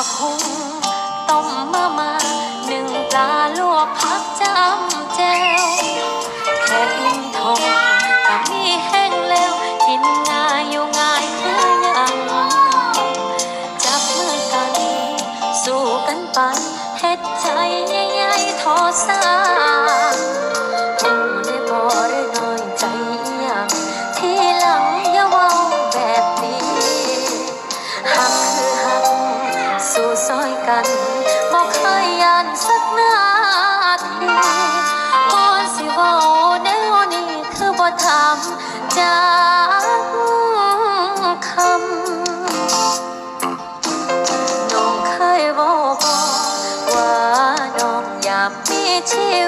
ผักหุงต้มมามาหนึ่งปลาลวกผักจำเจวแค่อินทองแต่มีแห้งแล้วกินง่ายอยู่ง่ายเพื่อยังจับมือกัน สู้กันไปเฮ็ดใจใหญ่ๆทอสายันบอกเคยยันสักนาทีพอสิเว้าแนวนี้คือบ่ทำจากคำน้องเคยบอกว่าน้องอยากมีชีวิต